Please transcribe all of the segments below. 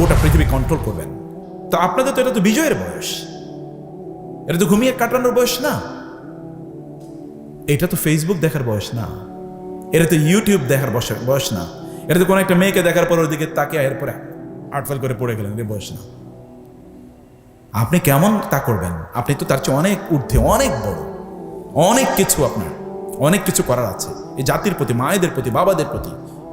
গোটা পৃথিবী কন্ট্রোল করবেন। তো আপনাদের তো এটা তো বিজয়ের বয়স। এটা তো ঘুমিয়ে কাটানোর বয়স না। এটা তো ফেসবুক দেখার বয়স না। এটা তো ইউটিউব দেখার বয়স বয়স না। এটা তো কোনো একটা মেয়েকে দেখার পর ওদিকে তাকে এরপরে আটফাল করে পড়ে গেলেন বয়স না। আপনি কেমন তা করবেন? আপনি তো তার চেয়ে অনেক ঊর্ধ্বে, অনেক বড়। অনেক কিছু আপনার, অনেক কিছু করার আছে। এই জাতির প্রতি, মায়েদের প্রতি, বাবাদের প্রতি,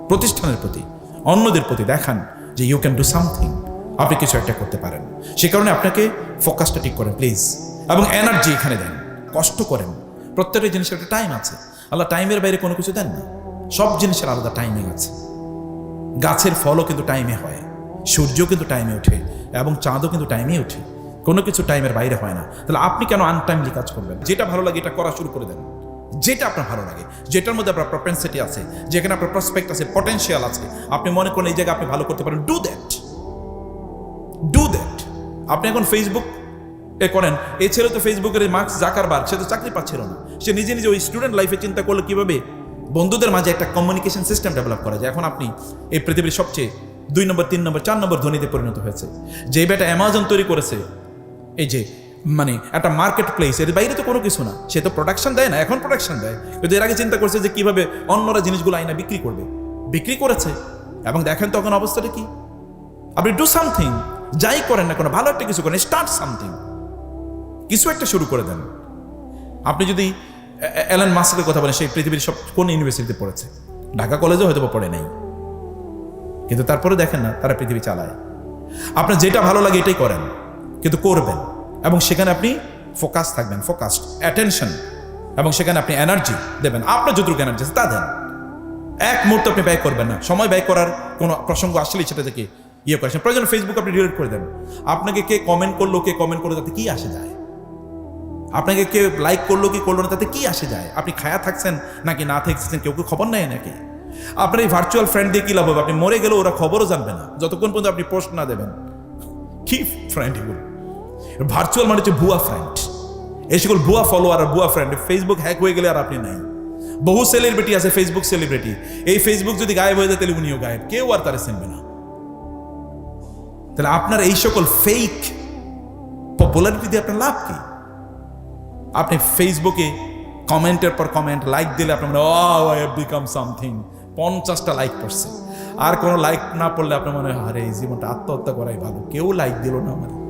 প্রতিষ্ঠানের প্রতি, অন্যদের প্রতি দেখান। যে ইউ ক্যান ডু সামথিং আপনি কিছু একটা করতে পারেন। সে কারণে আপনাকে ফোকাসটা ঠিক করেন প্লিজ এবং এনার্জি এখানে দেন, কষ্ট করেন। প্রত্যেকটা জিনিসের একটা টাইম আছে। আল্লাহ টাইমের বাইরে কোনো কিছু দেন না। সব জিনিসের আলাদা টাইমিং আছে। গাছের ফলও কিন্তু টাইমে হয়। সূর্য কিন্তু টাইমে ওঠে। এবং চাঁদও কিন্তু টাইমে ওঠে। কোনো কিছু টাইমের বাইরে হয় না। তাহলে আপনি কেন আনটাইমলি কাজ করবেন? যেটা ভালো লাগে এটা করা শুরু করে দেন। যেটা আপনার ভালো লাগে, যেটার মধ্যে আপনার প্রপেন্সিটি আছে, যেখানে আপনার প্রসপেক্ট আছে পটেনশিয়াল আছে, আপনি মনে করেন এই জায়গায় আপনি ভালো করতে পারেন ডু দ্যাট ডু দ্যাট আপনি এখন ফেসবুক এ করেন, এই ছেলে তো ফেসবুকের মার্কস জাকারবার সে তো চাকরি পাচ্ছিল না। সে নিজে নিজে ওই স্টুডেন্ট লাইফে চিন্তা করল কীভাবে বন্ধুদের মাঝে একটা কমিউনিকেশন সিস্টেম ডেভেলপ করা যায়। এখন আপনি এই পৃথিবীর সবচেয়ে দুই নম্বর, তিন নম্বর, চার নম্বর ধনীতে পরিণত হয়েছে। যে বেটা অ্যামাজন তৈরি করেছে, এই যে মানে একটা মার্কেট প্লেস এর বাইরে তো কোনো কিছু না। সে তো প্রোডাকশন দেয় না, এখন প্রোডাকশন দেয়। কিন্তু এর আগে চিন্তা করছে যে কীভাবে অন্যরা জিনিসগুলো আইনা বিক্রি করবে। বিক্রি করেছে, এবং দেখেন তখন অবস্থাটা কি? আপনি ডু সামথিং যাই করেন না কোনো, ভালো একটা কিছু করেন স্টার্ট সামথিং কিছু একটা শুরু করে দেন। আপনি যদি অ্যালান মাস্কের কথা বলেন সেই পৃথিবীর সব, কোন ইউনিভার্সিটিতে পড়েছে? ঢাকা কলেজে হয়তো পড়ে নাই। কিন্তু তারপরে দেখেন না, তারা পৃথিবী চালায়। আপনার যেটা ভালো লাগে এটাই করেন, কিন্তু করবেন। এবং সেখানে আপনি ফোকাস থাকবেন ফোকাসড অ্যাটেনশন এবং সেখানে আপনি এনার্জি দেবেন। আপনার যতটুকু এনার্জি আছে তা দেন। এক মুহূর্ত আপনি ব্যয় করবেন না। সময় ব্যয় করার কোনো প্রসঙ্গ আসলেই সেটা থেকে ইয়ে করেছেন প্রয়োজন ফেসবুক আপনি ডিলিট করে দেন। আপনাকে কে কমেন্ট করল, কে কমেন্ট করল, তাতে কি আসে যায়? আপনাকে কে লাইক করল, কি করল না, তাতে কি আসে যায়? আপনি খায়া থাকছেন নাকি না থাকছেন, কেউ কেউ খবর নেয় নাকি? আপনার এই ভার্চুয়াল ফ্রেন্ড দিয়ে কি লাভ হবে? আপনি মরে গেলেও ওরা খবরও জানবে না। যতক্ষণ পর্যন্ত আপনি পোস্ট না দেবেন, কি ফ্রেন্ড এগুলো? ভার্চুয়াল মানে হচ্ছে ভুয়া ফ্রেন্ড এই সকল ভুয়া ফলোয়ার আর ভুয়া ফ্রেন্ড ফেসবুক হ্যাক হয়ে গেলে আর আপনি নাই। বহু সেলিব্রিটি আছে ফেসবুক সেলিব্রিটি এই ফেসবুক যদি গায়েব হয়ে যায়, তাহলে উনিও গায়েব। কেউ আর তারা চিনবে না। তাহলে আপনার এই সকল ফেক পপুলারিটি দিয়ে আপনার লাভ কি? আপনি ফেসবুকে কমেন্টের পর কমেন্ট লাইক দিলে আপনার মনে ও আই বিকাম সামথিং পঞ্চাশটা লাইক করছে। আর কোনো লাইক না পড়লে আপনার মনে হয়, আরে, এই জীবনটা আত্মহত্যা করাই ভালো। কেউ লাইক দিল না আমার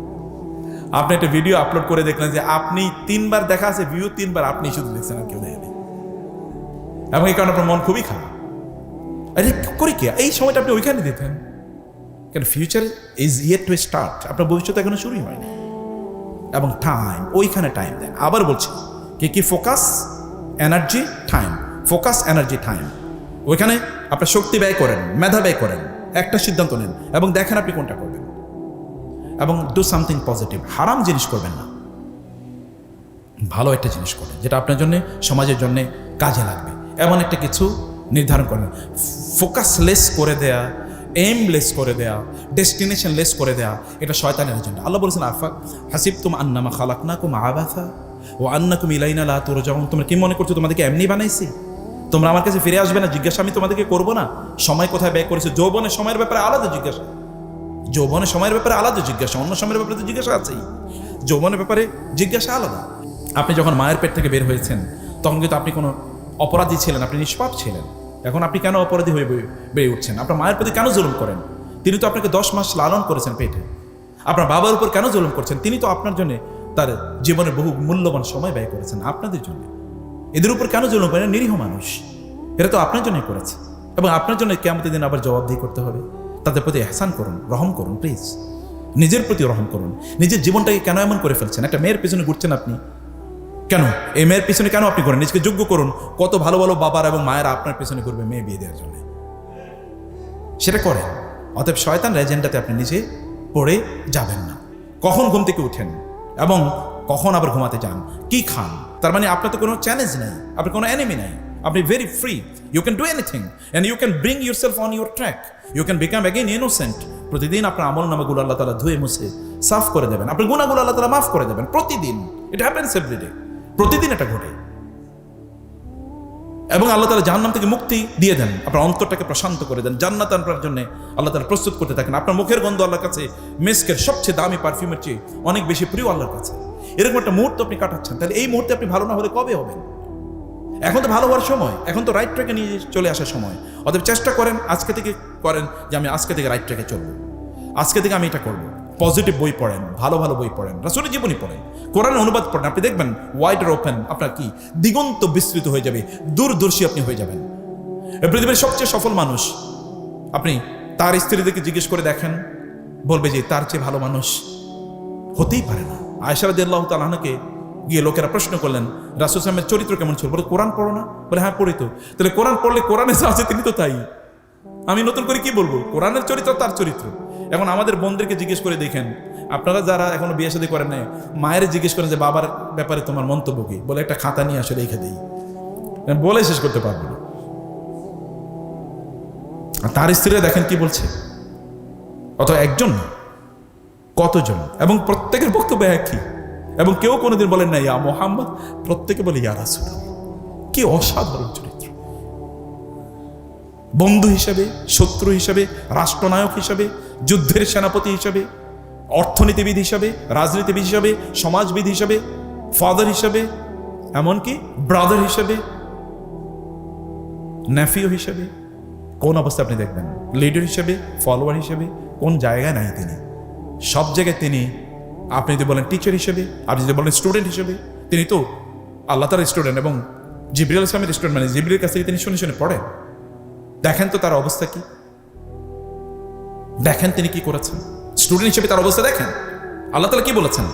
আপনি একটা ভিডিও আপলোড করে দেখলেন যে আপনি তিনবার দেখা আছে ভিউ তিনবার, আপনি শুধু দেখছেন আর কেউ দেখেনি। এবং এই কারণে আপনার মন খুবই খারাপ। আরে, করি কি? এই সময়টা আপনি ওইখানে দিতেন। কেন? Future is yet to start আপনার ভবিষ্যৎ এখনও শুরুই হয়নি। এবং টাইম ওইখানে টাইম দেন। আবার বলছি, কি কি focus energy time focus energy time ওইখানে আপনার শক্তি ব্যয় করেন, মেধা ব্যয় করেন। একটা সিদ্ধান্ত নেন। এবং দেখেন আপনি কোনটা করবেন। এবং ডু সামথিং পজিটিভ হারাম জিনিস করবেন না। ভালো একটা জিনিস করেন যেটা আপনার জন্য, সমাজের জন্য কাজে লাগবে। এমন একটা কিছু নির্ধারণ করেন ফোকাস লেস করে দেয়া এম লেস করে দেয়া ডেস্টিনেশন লেস করে দেয়া, এটা শয়তানের এজেন্ডা আল্লাহ বলেছেন, আফা হাসিব তুম আন্নামা খালাক না কুম আবাথা ও আন্না কুম ইলাইনা লা তোর যখন তোমরা কি মনে করছ, তোমাদেরকে এমনি বানাইছি? তোমরা আমার কাছে ফিরে আসবে না, জিজ্ঞাসা আমি তোমাদেরকে করব না। সময় কোথায় ব্যয় করেছ? যৌবনের সময়ের ব্যাপারে আলাদা জিজ্ঞাসা। যৌবনের সময়ের ব্যাপারে আলাদা জিজ্ঞাসা, অন্য সময়ের ব্যাপারে তো জিজ্ঞাসা আছেই। যৌবনের ব্যাপারে জিজ্ঞাসা আলাদা। আপনি যখন মায়ের পেট থেকে বের হয়েছেন, তখন কিন্তু আপনি কোনো অপরাধী ছিলেন, আপনি নিষ্পাপ ছিলেন। এখন আপনি কেন অপরাধী হয়ে বেড়ে উঠছেন? আপনার মায়ের প্রতি কেন জুলুম করেন? তিনি তো আপনাকে দশ মাস লালন করেছেন পেটে। আপনার বাবার উপর কেন জুলুম করছেন? তিনি তো আপনার জন্য তার জীবনের বহু মূল্যবান সময় ব্যয় করেছেন আপনাদের জন্য। এদের উপর কেন জুলুম করেন? নিরীহ মানুষ। এরা তো আপনার জন্যই করেছে। এবং আপনার জন্য কেমন দিন আবার জবাবদিহি করতে হবে। তাদের প্রতি এহসান করুন, রহম করুন প্লিজ নিজের প্রতি রহম করুন। নিজের জীবনটাকে কেন এমন করে ফেলছেন? একটা মেয়ের পিছনে ঘুরছেন আপনি? কেন? এই মেয়ের পিছনে কেন আপনি করেন নিজেকে যোগ্য করুন। কত ভালো ভালো বাবার এবং মায়েরা আপনার পিছনে করবে মেয়ে বিয়ে দেওয়ার জন্য। সেটা করেন অতএব শয়তান রেজেন্ডাতে আপনি নিজে পড়ে যাবেন না। কখন ঘুম থেকে উঠেন এবং কখন আবার ঘুমাতে যান? কি খান? তার মানে আপনার তো কোনো চ্যালেঞ্জ নেই। আপনার কোনো এনিমি নেই। আপনি very free you can do anything and you can bring your self on your track you can become again innocent প্রতিদিন আপনার আমল নামাগুলো আল্লাহ তালা ধুয়ে মুছে, সাফ করে দেবেন। আপনার গুণাগুলো আল্লাহ তালা মাফ করে দেবেন প্রতিদিন। ইট হ্যাপেন্স এভরিডে প্রতিদিন এটা ঘটে। এবং আল্লাহ তালা জাহান্নাম থেকে মুক্তি দিয়ে দেন। আপনার অন্তরটাকে প্রশান্ত করে দেন। জান্নাত আনবার জন্য আল্লাহ তালা প্রস্তুত করতে থাকেন। আপনার মুখের গন্ধ আল্লাহর কাছে, মেসকের সবচেয়ে দামি পারফিউমের চেয়ে অনেক বেশি প্রিয় আল্লাহর কাছে। এরকম একটা মুহূর্ত আপনি কাটাচ্ছেন। তাহলে এই মুহূর্তে আপনি ভালো না হলে কবে হবেন? এখন তো ভালো হওয়ার সময়, এখন তো রাইট ট্র্যাকে নিয়ে চলে আসার সময়। অতএব চেষ্টা করেন, আজকে থেকে করেন যে আমি আজকে থেকে রাইট ট্র্যাকে চলবো। আজকে থেকে আমি এটা করব। পজিটিভ বই পড়েন, ভালো ভালো বই পড়েন। রাসুলের জীবনী পড়েন, কোরআনের অনুবাদ পড়েন। আপনি দেখবেন ওয়াইডার ওপেন আপনার কি? দিগন্ত বিস্তৃত হয়ে যাবে, দূরদর্শী আপনি হয়ে যাবেন। পৃথিবীর সবচেয়ে সফল মানুষ, আপনি তার স্ত্রীদেরকে জিজ্ঞেস করে দেখেন, বলবে যে তার চেয়ে ভালো মানুষ হতেই পারে না। আয়সারাদ আল্লাহ তালাহকে গিয়ে লোকেরা প্রশ্ন করলেন, রাসুল সালামের চরিত্র কেমন ছিল? বলে, কোরআন পড়ো না? বলে হ্যাঁ পড়ি তো। তাহলে কোরআন পড়লে কোরআনে যা আছে তিনি তো তাই। আমি নতুন করে কি বলব? কোরআনের চরিত্র তার চরিত্র। এখন আমাদের বোনদেরকে জিজ্ঞেস করে দেখেন, আপনারা যারা এখনও বিয়ে শাদী করেন নাই, মায়ের জিজ্ঞেস করেন যে, বাবার ব্যাপারে তোমার মন্তব্য কি? বলে, একটা খাতা নিয়ে আসলে রেখে দিই। বলে শেষ করতে পারব না। আর তার স্ত্রীরা দেখেন কি বলছে? অত একজন কতজন? এবং প্রত্যেকের বক্তব্য একই। এবং কেউ কোনোদিন বলেন না, ইয়া মোহাম্মদ। প্রত্যেকে বলে, ইয়া রাসুল কি অসাধারণ চরিত্র। বন্ধু হিসেবে, শত্রু হিসেবে, রাষ্ট্রনায়ক হিসেবে, যুদ্ধের সেনাপতি হিসেবে, অর্থনীতিবিদ হিসাবে, রাজনীতিবিদ হিসাবে, সমাজবিদ হিসাবে ফাদার হিসাবে, এমনকি ব্রাদার হিসাবে নেফিও হিসেবে, কোন অবস্থা আপনি দেখবেন লিডার হিসেবে ফলোয়ার হিসেবে, কোন জায়গায় নাই তিনি। সব জায়গায় তিনি আপনি যদি বলেন টিচার হিসেবে, আপনি যদি বলেন স্টুডেন্ট হিসেবে, তিনি তো আল্লাহ তার স্টুডেন্ট এবং জিবরিয়াল ইসলামের স্টুডেন্ট মানে জিবরির কাছ তিনি শুনে শুনে পড়েন। দেখেন তো তার অবস্থা কি? দেখেন তিনি কি করেছেন। স্টুডেন্ট হিসেবে তার অবস্থা দেখেন। আল্লাহ তালা কি বলেছেন?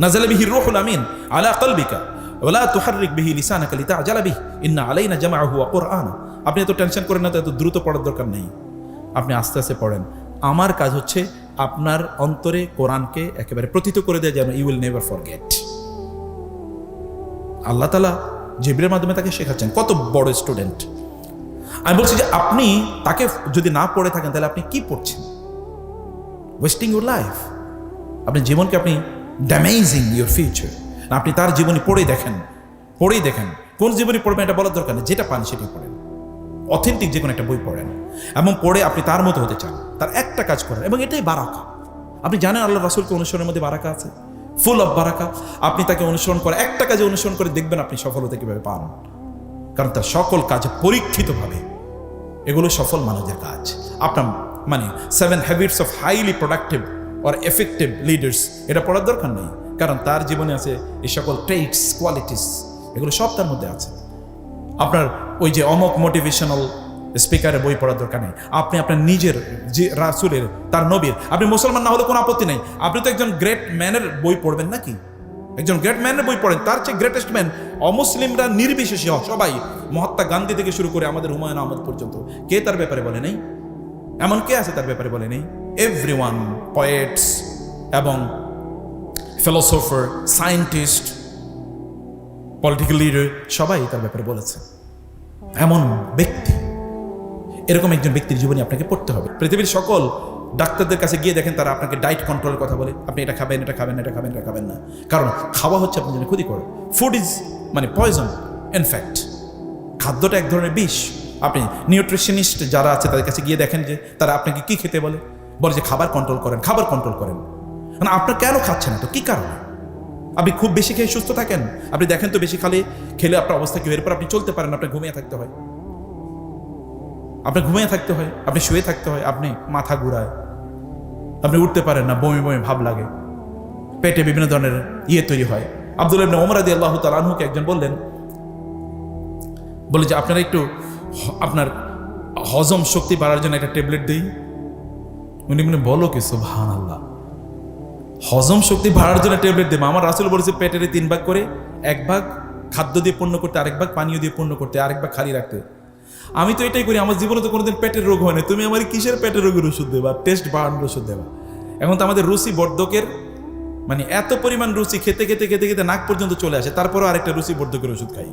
নাজালা বিহি রুহুল আমিন আলা কলবিকা ওলা তুহারিক বিহি লিসানাকা লিতাআজালা বিহি, ইন্না আলাইনা জামাআহু ওয়া কুরআনা আপনি এত টেনশন করেন না, তো এত দ্রুত পড়ার দরকার নেই। আপনি আস্তে আস্তে পড়েন। আমার কাজ হচ্ছে আপনার অন্তরে কোরআনকে একেবারে প্রতীত করে দেয় যেন you will never forget আল্লাহ তালা জিবরের মাধ্যমে তাকে শেখাচ্ছেন, কত বড় স্টুডেন্ট আমি বলছি যে আপনি তাকে যদি না পড়ে থাকেন, তাহলে আপনি কি পড়ছেন? ওয়েস্টিং ইউর লাইফ আপনি জীবনকে আপনি ড্যামেজিং ইউর ফিউচার আপনি তার জীবনী পড়েই দেখেন পড়েই দেখেন। কোন জীবনী পড়বেন এটা বলার দরকার নেই, যেটা পান সেটি পড়েন। অথেন্টিক যে কোনো একটা বই পড়েন, এবং পড়ে আপনি তার মতো হতে চান, তার একটা কাজ করেন এবং এটাই বারাকা। আপনি জানেন আল্লাহ রাসুলকে অনুসরণের মধ্যে বারাকা আছে? ফুল অফ বারাকা। আপনি তাকে অনুসরণ করে, একটা কাজে অনুসরণ করে দেখবেন আপনি সফলতা কীভাবে পান। কারণ তার সকল কাজ পরীক্ষিতভাবে, এগুলো সফল মানুষের কাজ। আপনার মানে seven habits of highly productive or effective leaders এটা পড়ার দরকার নেই। কারণ তার জীবনে আছে এই সকল ট্রেটস কোয়ালিটিস এগুলো সব তার মধ্যে আছে। আপনার ওই যে অমক মোটিভেশনাল স্পিকারের বই পড়ার দরকার নেই। আপনি আপনার নিজের যে রাসুলের, তার নবীর, আপনি মুসলমান না হলে কোনো আপত্তি নেই। আপনি তো একজন গ্রেট ম্যানের বই পড়বেন নাকি? একজন গ্রেট ম্যানের বই পড়েন, তার চেয়ে গ্রেটেস্ট ম্যান অমুসলিমরা নির্বিশেষে সবাই মহাত্মা গান্ধী থেকে শুরু করে আমাদের হুমায়ুন আহমদ পর্যন্ত। কে তার ব্যাপারে বলে নেই? এমন কে আছে তার ব্যাপারে বলে নেই? এভরি ওয়ান পয়েটস এবং ফিলোসফার সায়েন্টিস্ট পলিটিক্যাল লিডার সবাই তার ব্যাপারে বলেছে। এমন ব্যক্তি, এরকম একজন ব্যক্তির জীবনী আপনাকে পড়তে হবে। পৃথিবীর সকল ডাক্তারদের কাছে গিয়ে দেখেন, তারা আপনাকে ডায়েট কন্ট্রোলের কথা বলে, আপনি এটা খাবেন এটা খাবেন এটা খাবেন এটা খাবেন না। কারণ খাওয়া হচ্ছে আপনার জন্য ক্ষতি করে ফুড ইজ মানে পয়জন ইনফ্যাক্ট খাদ্যটা এক ধরনের বিষ। আপনি নিউট্রিশনিস্ট যারা আছে, তাদের কাছে গিয়ে দেখেন যে তারা আপনাকে কি খেতে বলে? বলে যে খাবার কন্ট্রোল করেন, খাবার কন্ট্রোল করেন। মানে আপনার কেন খাচ্ছেন তো কী কারণে? আপনি খুব বেশি খেয়ে সুস্থ থাকেন। আপনি দেখেন তো বেশি খালে খেলে আপনার অবস্থা কি? এরপর আপনি চলতে পারেন, আপনার ঘুমিয়ে থাকতে হয়। আপনি ঘুমিয়ে থাকতে হয়, আপনি শুয়ে থাকতে হয়, আপনি মাথা ঘুরায়। আপনি উঠতে পারেন না, বমি বমি ভাব লাগে। পেটে বিভিন্ন ধরনের ইয়ে তৈরি হয়। আব্দুল ইবনে ওমর রাদি আল্লাহ তালাহুকে একজন বললেন, বলে যে, আপনারা একটু আপনার হজম শক্তি বাড়ার জন্য একটা ট্যাবলেট দিই। উনি মনে বলো কিছু ভান আল্লাহ হজম শক্তি বাড়ার জন্য ট্যাবলেট দেবো। আমার রাসুল বলেছে, পেটের তিন ভাগ করে এক ভাগ খাদ্য দিয়ে পূর্ণ করতে, আরেক ভাগ পানীয় দিয়ে পূর্ণ করতে, আরেক ভাগ খালি রাখতে। আমি তো এটাই করি, আমার জীবনে তো কোনোদিন পেটের রোগ হয় না তুমি আমার কিসের পেটের রোগের ওষুধ দেবা? টেস্ট বাড়ানোর ওষুধ দেবা। এখন তো আমাদের রুচি বর্ধকের মানে এত পরিমাণ রুচি খেতে খেতে খেতে খেতে নাক পর্যন্ত চলে আসে, তারপরও আরেকটা রুচি বর্ধকের ওষুধ খাই।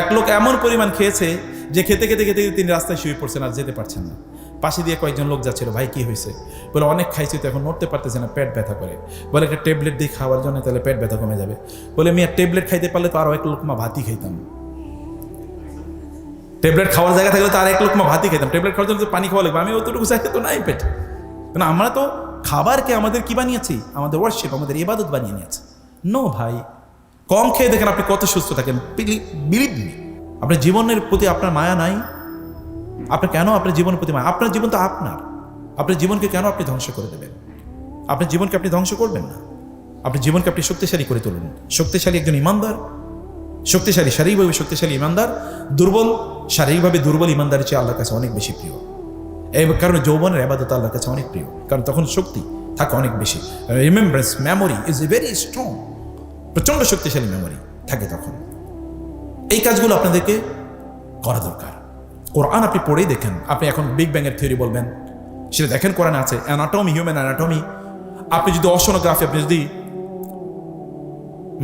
এক লোক এমন পরিমাণ খেয়েছে যে খেতে খেতে খেতে খেতে তিনি রাস্তায় শুয়ে পড়ছেন আর যেতে পারছেন না। পাশে দিয়ে কয়েকজন লোক যাচ্ছিল, ভাই, কি হয়েছে? বলে, অনেক খাইছি তো এখন নড়তে পারতেছে না, পেট ব্যথা করে। বলে, একটা ট্যাবলেট দিয়ে খাওয়ার জন্য তাহলে পেট ব্যথা কমে যাবে। বলে আর ট্যাবলেট খাইতে পারলে তো আরও এক লোকমা ভাতই খাইতাম। ট্যাবলেট খাওয়ার জায়গা থাকলে তো আর এক লোকমা ভাতই খেতাম ট্যাবলেট খাওয়ার জন্য তো পানি খাওয়া লাগবে। আমি অতটুকু জায়গা তো নাই পেটে। কারণ আমরা তো খাবারকে আমাদের কি বানিয়েছি? আমাদের ওয়ার্শিপ আমাদের ইবাদত বানিয়ে নিয়েছে। নো ভাই। কম খেয়ে দেখেন আপনি কত সুস্থ থাকেন। বিলিভ মি আপনার জীবনের প্রতি আপনার মায়া নাই। আপনার কেন আপনার জীবনের প্রতি আপনার জীবন তো আপনার। আপনার জীবনকে কেন আপনি ধ্বংস করে দেবেন? আপনার জীবনকে আপনি ধ্বংস করবেন না। আপনার জীবনকে আপনি শক্তিশালী করে তুলুন। শক্তিশালী একজন ইমানদার, শক্তিশালী শারীরিকভাবে শক্তিশালী ইমানদার, দুর্বল, শারীরিকভাবে দুর্বল ইমানদারের চেয়ে আল্লাহর কাছে অনেক বেশি প্রিয়। এই কারণে যৌবনের আবাদত আল্লাহর কাছে অনেক প্রিয়। কারণ তখন শক্তি থাকে অনেক বেশি। Remembrance memory is a very strong প্রচণ্ড শক্তিশালী মেমোরি থাকে তখন। এই কাজগুলো আপনাদেরকে করা দরকার। কোরআন আপনি পড়েই দেখেন। আপনি এখন বিগ ব্যাংয়ের থিওরি বলবেন। সেটা দেখেন কোরআন আছে। অ্যানাটমি হিউম্যান অ্যানাটমি আপনি যদি অশনোগ্রাফি আপনি যদি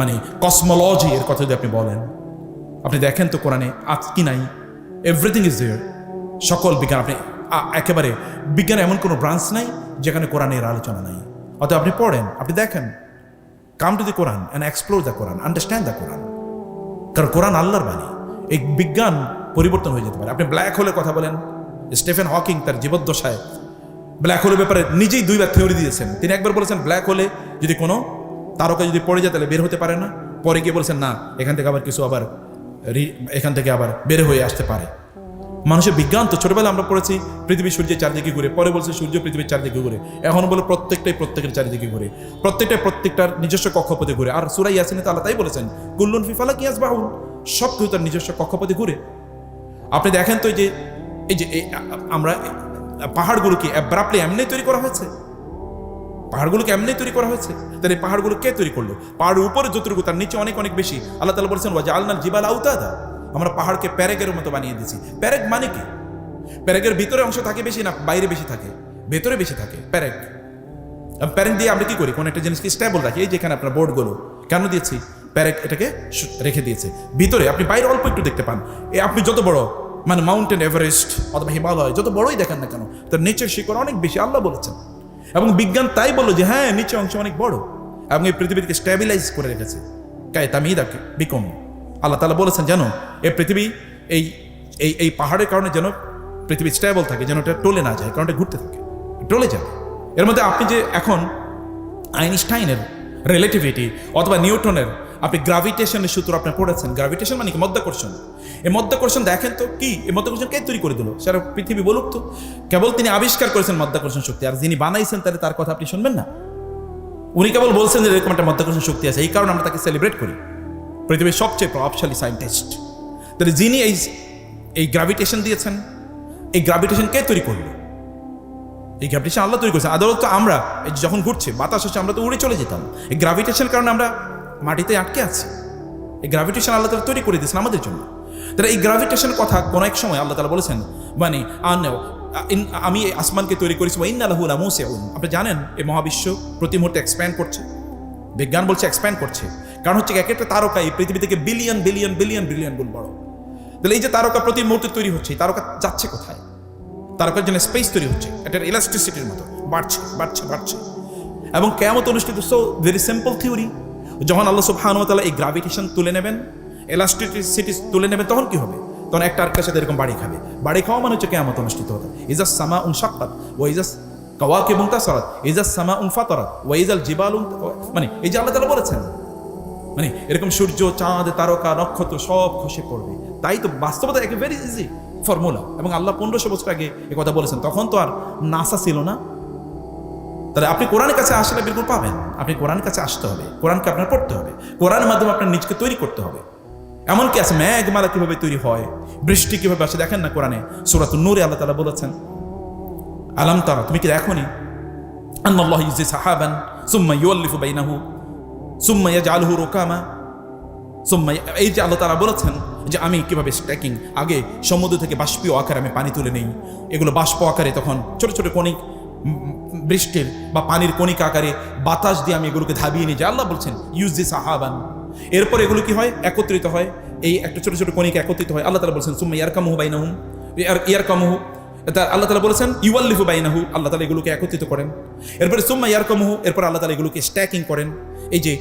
মানে কসমোলজি এর কথা যদি আপনি বলেন, আপনি দেখেন তো কোরআনে আজ কি নাই? এভরিথিং ইজ দেয়ার সকল বিজ্ঞান, আপনি একেবারে বিজ্ঞান এমন কোনো ব্রাঞ্চ নাই যেখানে কোরআনের আলোচনা নাই। অতএব আপনি পড়েন, আপনি দেখেন। Come to the Quran and explore the Quran understand the Quran কারণ কোরআন আল্লাহর বাণী। এই বিজ্ঞান পরিবর্তন হয়ে যেতে পারে। আপনি ব্ল্যাক হোলের কথা বলেন, স্টেফেন হকিং তার জীবদ্দশায় ব্ল্যাক হোলের ব্যাপারে নিজেই দুইবার থিওরি দিয়েছেন। তিনি একবার বলেছেন, ব্ল্যাক হোলে যদি কোনো তারকা যদি পড়ে যায় তাহলে বের হতে পারে না। পরে গিয়ে বলেছেন, না, এখান থেকে আবার কিছু আবার এখান থেকে আবার বের হয়ে আসতে পারে। মানুষের বিজ্ঞান তো ছোটবেলা আমরা পড়েছি, পৃথিবী সূর্যের চারদিকে ঘুরে, পরে বলছে সূর্য পৃথিবীর চারদিকে ঘুরে। এখন বলে প্রত্যেকটাই প্রত্যেকের চারিদিকে ঘুরে, প্রত্যেকটাই প্রত্যেকটার নিজস্ব কক্ষপথে ঘুরে। আর সুরাই ইয়াসিনে তো তাই বলেছেন, কুল্লুন ফিফালা কিয়াস বাহুল সব কিছু তার নিজস্ব কক্ষপথে ঘুরে। আপনি দেখেন তো যে, এই যে আমরা পাহাড়গুলো কি অ্যাব্রাপলি এমনি তৈরি করা হয়েছে? পাহাড়গুলোকে এমনি তৈরি করা হয়েছে? তাহলে পাহাড়গুলো কে তৈরি করল? পাহাড়ের উপরে যতটুকু তার নিচে অনেক অনেক বেশি। আল্লাহ তালা বলেছেন ওয়াজা আলনার জিবাল আউতাদা। আমরা পাহাড়কে প্যারেগের মতো বানিয়ে দিয়েছি। প্যারেগ মানে কি? প্যারেগের ভিতরে অংশ থাকে বেশি না, বাইরে বেশি থাকে? ভেতরে বেশি থাকে, প্যারেগ। প্যারেগ দিয়ে আমরা কি করি? কোন একটা জিনিসকে স্টেবল রাখি। এই যেখানে আপনার বোর্ডগুলো কেন দিয়েছি? প্যারেগ এটাকে রেখে দিয়েছে। ভিতরে, আপনি বাইরে অল্প একটু দেখতে পান। এ, আপনি যত বড় মানে মাউন্টেন এভারেস্ট অথবা হিমালয়, যত বড়ই দেখেন না কেন, তার নিচের শিকড় অনেক বেশি, আল্লাহ বলেছেন। এবং বিজ্ঞান তাই বলল যে হ্যাঁ নিচে অংশ অনেক বড় এবং এই পৃথিবীকে স্ট্যাবিলাইজ করে রেখেছে। কায় তামিদাকে বিকম আল্লাহ তালা বলেছেন, জানো, এ পৃথিবী, এই এই এই পাহাড়ের কারণে যেন পৃথিবী স্ট্যাবল থাকে, যেন এটা টলে না যায়, কারণ এটা ঘুরতে থাকে, টলে যাবে। এর মধ্যে আপনি যে এখন আইনস্টাইনের রিলেটিভিটি অথবা নিউটনের আপনি গ্রাভিটেশনের সূত্র আপনি পড়েছেন। গ্রাভিটেশন মানে কি? মধ্যাকর্ষণ এই মধ্যাকর্ষণ দেখেন তো কি? এই মধ্যাকর্ষণ কে তৈরি করে দিল? সারা পৃথিবী বলুক তো। কেবল তিনি আবিষ্কার করেছেন মধ্যাকর্ষণ শক্তি। আর যিনি বানাইছেন তাহলে তার কথা আপনি শুনবেন না? উনি কেবল বলছেন যে এরকম একটা মধ্যাকর্ষণ শক্তি আছে। এই কারণে আমরা তাকে সেলিব্রেট করি। পৃথিবীর সবচেয়ে প্রভাবশালী সায়েন্টিস্ট তাহলে যিনি এই এই গ্রাভিটেশন দিয়েছেন, এই গ্রাভিটেশন কে তৈরি করল? এই গ্র্যাভিটেশন আল্লাহ তৈরি করেছে আদালত তো আমরা যখন ঘুরছে, বাতাস হচ্ছে আমরা তো উড়ে চলে যেতাম। এই গ্রাভিটেশনের কারণে আমরা মাটিতে আটকে আছে। এই গ্রাভিটেশন আল্লাহ তালা তৈরি করে দিয়েছেন আমাদের জন্য। তাহলে এই গ্রাভিটেশনের কথা কোনো এক সময় আল্লাহ তালা বলেছেন মানে আন আমি আসমানকে তৈরি করেছি ইন আল্লাহুল আমুসেউন আপনি জানেন, এই মহাবিশ্ব প্রতি মুহূর্তে এক্সপ্যান্ড করছে। বিজ্ঞান বলছে এক্সপ্যান্ড করছে। কারণ হচ্ছে এক একটা তারকা এই পৃথিবী থেকে বিলিয়ন বিলিয়ন বিলিয়ন বিলিয়ন গুণ বড়। তাহলে এই যে তারকা প্রতি মুহূর্তে তৈরি হচ্ছে তারকা যাচ্ছে কোথায়? তারকার জন্য স্পেস তৈরি হচ্ছে। এটা ইলাস্ট্রিসিটির মতো বাড়ছে বাড়ছে বাড়ছে। এবং কেমত অনুষ্ঠিত সো ভেরি সিম্পল থিওরি যখন আল্লাহ তাআলা এই গ্রাভিটেশন তুলে নেবেন ইলাস্ট্রিসিটি তুলে নেবেন, তখন কি হবে? তখন একটা আরেকটার সাথে এরকম বাড়ি খাবে। বাড়ি খাওয়া মানে হচ্ছে কেমত অনুষ্ঠিত হতো। ইজাস সামা উন শাক্কাত ও ইজাস কাওয়াকিব মুনতাসারাত ইজাস সামা উন ফাতারাত ওয়া ইজাল জিবাল মানে এই যে আল্লাহ তাআলা বলেছেন মানে এরকম সূর্য, চাঁদ, তারকা, নক্ষত্র সব খসে পড়বে। তাই তো বাস্তবতা একে ভেরি ইজি ফর্মুলা এবং আল্লাহ পনেরোশো বছর আগে কথা বলেছেন। তখন তো আর নাসা ছিল না। তাহলে আপনি কোরআনের কাছে আসলে বিলকুল পাবেন। আপনি কোরআনের কাছে আসতে হবে। কোরআনকে আপনার পড়তে হবে। কোরআনের মাধ্যমে আপনার নিজকে তৈরি করতে হবে। এমনকি আছে মেঘমালা কীভাবে তৈরি হয়, বৃষ্টি কীভাবে আসে, দেখেন না কোরআনে? সুরাত নূরে আল্লাহ তালা বলেছেন, আলাম তারা, তুমি কি দেখো নি আন্নাল্লাহ ইউজি সাহাবান, সুম্মা ইউল্লিফু বাইনাহু, সুম্মা ইয়াজআলহু রুকামা। সুম্মা, এই যে আল্লাহ তারা বলেছেন যে আমি কীভাবে স্ট্যাকিং আগে সমুদ্র থেকে বাষ্পীয় আকারে আমি পানি তুলে নেই। এগুলো বাষ্প আকারে তখন ছোট ছোট কণিক বৃষ্টির বা পানির কণিক আকারে বাতাস দিয়ে আমি এগুলোকে ধাবিয়ে নিই যে আল্লাহ বলছেন ইউজ দি সাহাবান। এরপর এগুলো কি হয়? একত্রিত হয়। এই একটা ছোট ছোট কণিক একত্রিত হয়। আল্লাহ তালা বলছেন, সুম্মা ইয়ারকামুহু বাইনাহুম। ইয়ার, ইয়ারকামুহু। তার আল্লাহ তালা বলেছেন ইউয়াল্লিফু বাইনাহু। আল্লাহ তালা এগুলোকে একত্রিত করেন। এরপরে সুম্মা ইয়ারকামুহু, এরপর আল্লাহ তালা এগুলোকে স্ট্যাকিং করেন। এই যে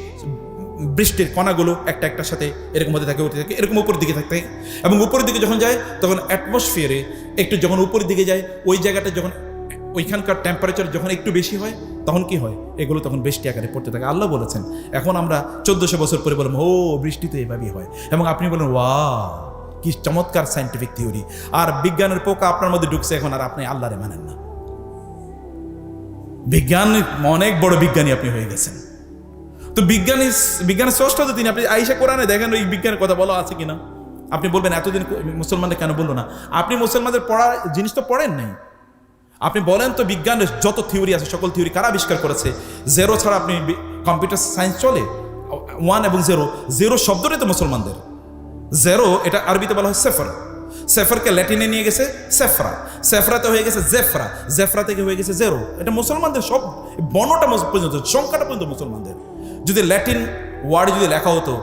বৃষ্টির কণাগুলো একটা একটার সাথে এরকম মধ্যে থাকে উঠতে থাকে, এরকম উপরের দিকে থাকতে থাকে। এবং উপরের দিকে যখন যায়, তখন অ্যাটমসফিয়ারে একটু যখন উপরের দিকে যায়, ওই জায়গাটা যখন ওইখানকার টেম্পারেচার যখন একটু বেশি হয়, তখন কি হয়? এগুলো তখন বৃষ্টি আকারে পড়তে থাকে। আল্লাহ বলেছেন, এখন আমরা চোদ্দশো বছর পরে বললাম, ও বৃষ্টি তো এভাবেই হয়। এবং আপনি বলেন ওয়া কি চমৎকার সাইন্টিফিক থিওরি আর বিজ্ঞানের পোকা আপনার মধ্যে ঢুকছে এখন, আর আপনি আল্লাহরে মানেন না। বিজ্ঞান অনেক বড় বিজ্ঞানী আপনি হয়ে গেছেন। তো বিজ্ঞানী, বিজ্ঞানের স্রষ্টা তো তিনি। আপনি আইসা কোরআনে দেখেন, ওই বিজ্ঞানের কথা বলা আছে কিনা? আপনি বলবেন, এতদিন মুসলমানরা কেন বলল না? আপনি মুসলমানদের পড়ার জিনিস তো পড়েন নাই। আপনি বলেন তো বিজ্ঞানের যত থিওরি আছে, সকল থিওরি কারা আবিষ্কার করেছে? জেরো ছাড়া আপনি কম্পিউটার সায়েন্স চলে? ওয়ান এবং জেরো জেরো শব্দটাই তো মুসলমানদের। জেরো এটা আরবিতে বলা হয় সেফর। সেফরকে ল্যাটিনে নিয়ে গেছে? সেফরা। সেফরাতে হয়ে গেছে জেফরা। জেফরা থেকে হয়ে গেছে জেরো এটা মুসলমানদের সব বর্ণটা পর্যন্ত, সংখ্যাটা পর্যন্ত মুসলমানদের। যদি ল্যাটিন ওয়ার্ড যদি লেখা হতো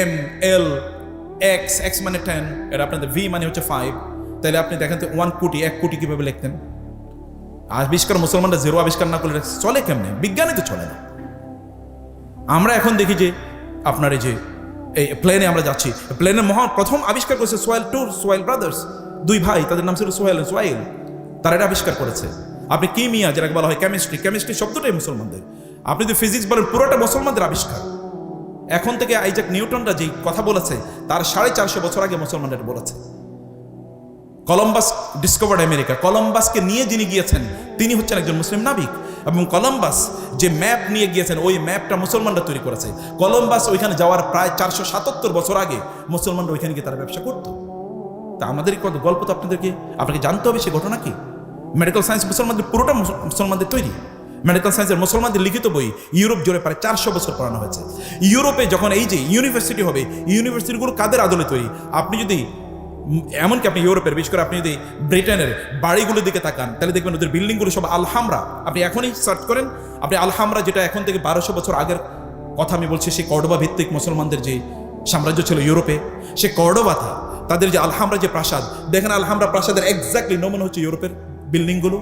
এম এল এক্স এক্স মানে টেন এটা আপনাদের ভি মানে হচ্ছে ফাইভ তাহলে আপনি দেখেন তো ওয়ান কোটি, এক কোটি কীভাবে লিখতেন? আবিষ্কার মুসলমানরা জেরো আবিষ্কার না করলে চলে কেমনে? বিজ্ঞানে তো চলে না। আমরা এখন দেখি যে আপনার এই যে, এই প্লেনে আমরা যাচ্ছি। প্লেনের মহা প্রথম আবিষ্কার করেছে সোয়েল টু সোয়েল ব্রাদার্স। দুই ভাই, তাদের নাম ছিল সোহেল সোয়েল তারা এটা আবিষ্কার করেছে। আপনি কিমিয়া, যেটাকে বলা হয় কেমিস্ট্রি কেমিস্ট্রি শব্দটাই মুসলমানদের। আপনি যদি ফিজিক্স বলেন, পুরোটা মুসলমানদের আবিষ্কার। এখন থেকে আইজাক নিউটনরা যেই কথা বলেছে, তার সাড়ে চারশো বছর আগে মুসলমানরা বলেছে। কলম্বাস ডিসকভার্ড আমেরিকা কলম্বাসকে নিয়ে যিনি গিয়েছেন, তিনি হচ্ছেন একজন মুসলিম নাবিক। এবং কলম্বাস যে ম্যাপ নিয়ে গিয়েছেন, ওই ম্যাপটা মুসলমানরা তৈরি করেছে। কলম্বাস ওইখানে যাওয়ার প্রায় চারশো সাতাত্তর বছর আগে মুসলমানরা ওইখানে গিয়ে তারা ব্যবসা করতো। তা আমাদের কত গল্প তো আপনাদেরকে, আপনাকে জানতে হবে সে ঘটনা কি? মেডিকেল সায়েন্স মুসলমানদের, পুরোটা মুসলমানদের তৈরি। মেডিকেল সায়েন্সের মুসলমানদের লিখিত বই ইউরোপ জুড়ে প্রায় চারশো বছর পড়ানো হয়েছে। ইউরোপে যখন এই যে ইউনিভার্সিটি হবে ইউনিভার্সিটিগুলো কাদের আদলে তৈরি? আপনি যদি এমনকি আপনি ইউরোপের, বিশেষ করে আপনি যদি ব্রিটেনের বাড়িগুলোর দিকে তাকান, তাহলে দেখবেন ওদের বিল্ডিংগুলো সব আলহামরা। আপনি এখনই সার্চ করেন, আপনি আলহামরা যেটা এখন থেকে বারোশো বছর আগের কথা আমি বলছি, সেই কর্ডোবা ভিত্তিক মুসলমানদের যে সাম্রাজ্য ছিল ইউরোপে, সে কর্ডোবাতে তাদের যে আলহামরা যে প্রাসাদ, দেখেন আলহামরা প্রাসাদের এক্স্যাক্টলি নমুনা হচ্ছে ইউরোপের বিল্ডিংগুলো,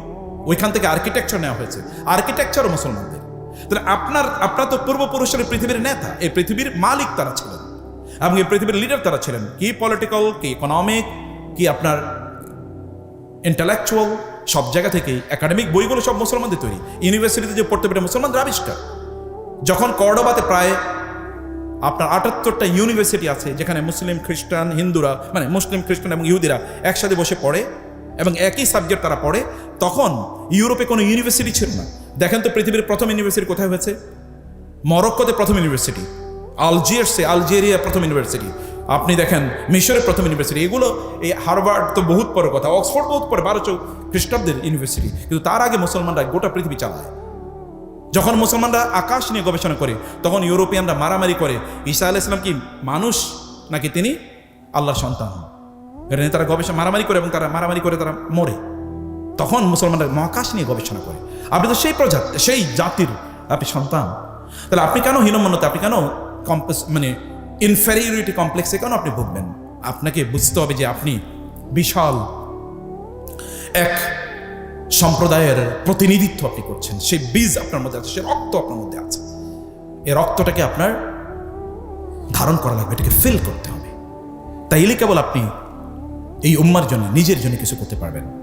ওইখান থেকে আর্কিটেকচার নেওয়া হয়েছে। আর্কিটেকচারও মুসলমানদের। তাহলে আপনার আপনার তো পূর্বপুরুষের পৃথিবীর নেতা, এই পৃথিবীর মালিক তারা ছিলেন। এবং এই পৃথিবীর লিডার তারা ছিলেন। কি পলিটিক্যাল কি ইকোনমিক কি আপনার ইন্টালেকচুয়াল সব জায়গা থেকেই একাডেমিক বইগুলো সব মুসলমানদের তৈরি। ইউনিভার্সিটিতে যে পড়তে পেরে মুসলমানদের আবিষ্কার। যখন কর্ডোবাতে প্রায় আপনার আটাত্তরটা ইউনিভার্সিটি আছে, যেখানে মুসলিম, খ্রিস্টান, হিন্দুরা মানে মুসলিম, খ্রিস্টান এবং ইহুদিরা একসাথে বসে পড়ে এবং একই সাবজেক্ট তারা পড়ে, তখন ইউরোপে কোনো ইউনিভার্সিটি ছিল না। দেখেন তো পৃথিবীর প্রথম ইউনিভার্সিটি কোথায় হয়েছে? মরক্কোতে প্রথম ইউনিভার্সিটি আলজিয়ার্সে আলজেরিয়া প্রথম ইউনিভার্সিটি। আপনি দেখেন, মিশরের প্রথম ইউনিভার্সিটি। এগুলো এই হারবার্ড তো বহুত পরে কথা, অক্সফোর্ড বহুত পরে বারোশো খ্রিস্টাব্দের ইউনিভার্সিটি। কিন্তু তার আগে মুসলমানরা গোটা পৃথিবী চালায়। যখন মুসলমানরা আকাশ নিয়ে গবেষণা করে, তখন ইউরোপিয়ানরা মারামারি করে। ঈসা আলাহ ইসলাম কি, মানুষ নাকি তিনি? আল্লাহর সন্তান। এটা নিয়ে তারা গবেষণা, মারামারি করে এবং তারা মারামারি করে তারা মরে। তখন মুসলমানরা মহাকাশ নিয়ে গবেষণা করে। আপনি তো সেই প্রজাত, সেই জাতির আপনি সন্তান। তাহলে আপনি কেন হীনমন্যতা, আপনি কেন কমপ্লেক্স মানে ইনফেরিয়রিটি কমপ্লেক্সে কেন আপনি ভুগবেন? আপনাকে বুঝতে হবে যে আপনি বিশাল এক সম্প্রদায়ের প্রতিনিধিত্ব আপনি করছেন। সেই বীজ আপনার মধ্যে আছে সে রক্ত আপনার মধ্যে আছে। এই রক্তটাকে আপনার ধারণ করা লাগবে, এটাকে ফিল করতে হবে। তাইলে কেবল আপনি এই উম্মার জন্য, নিজের জন্য কিছু করতে পারবেন।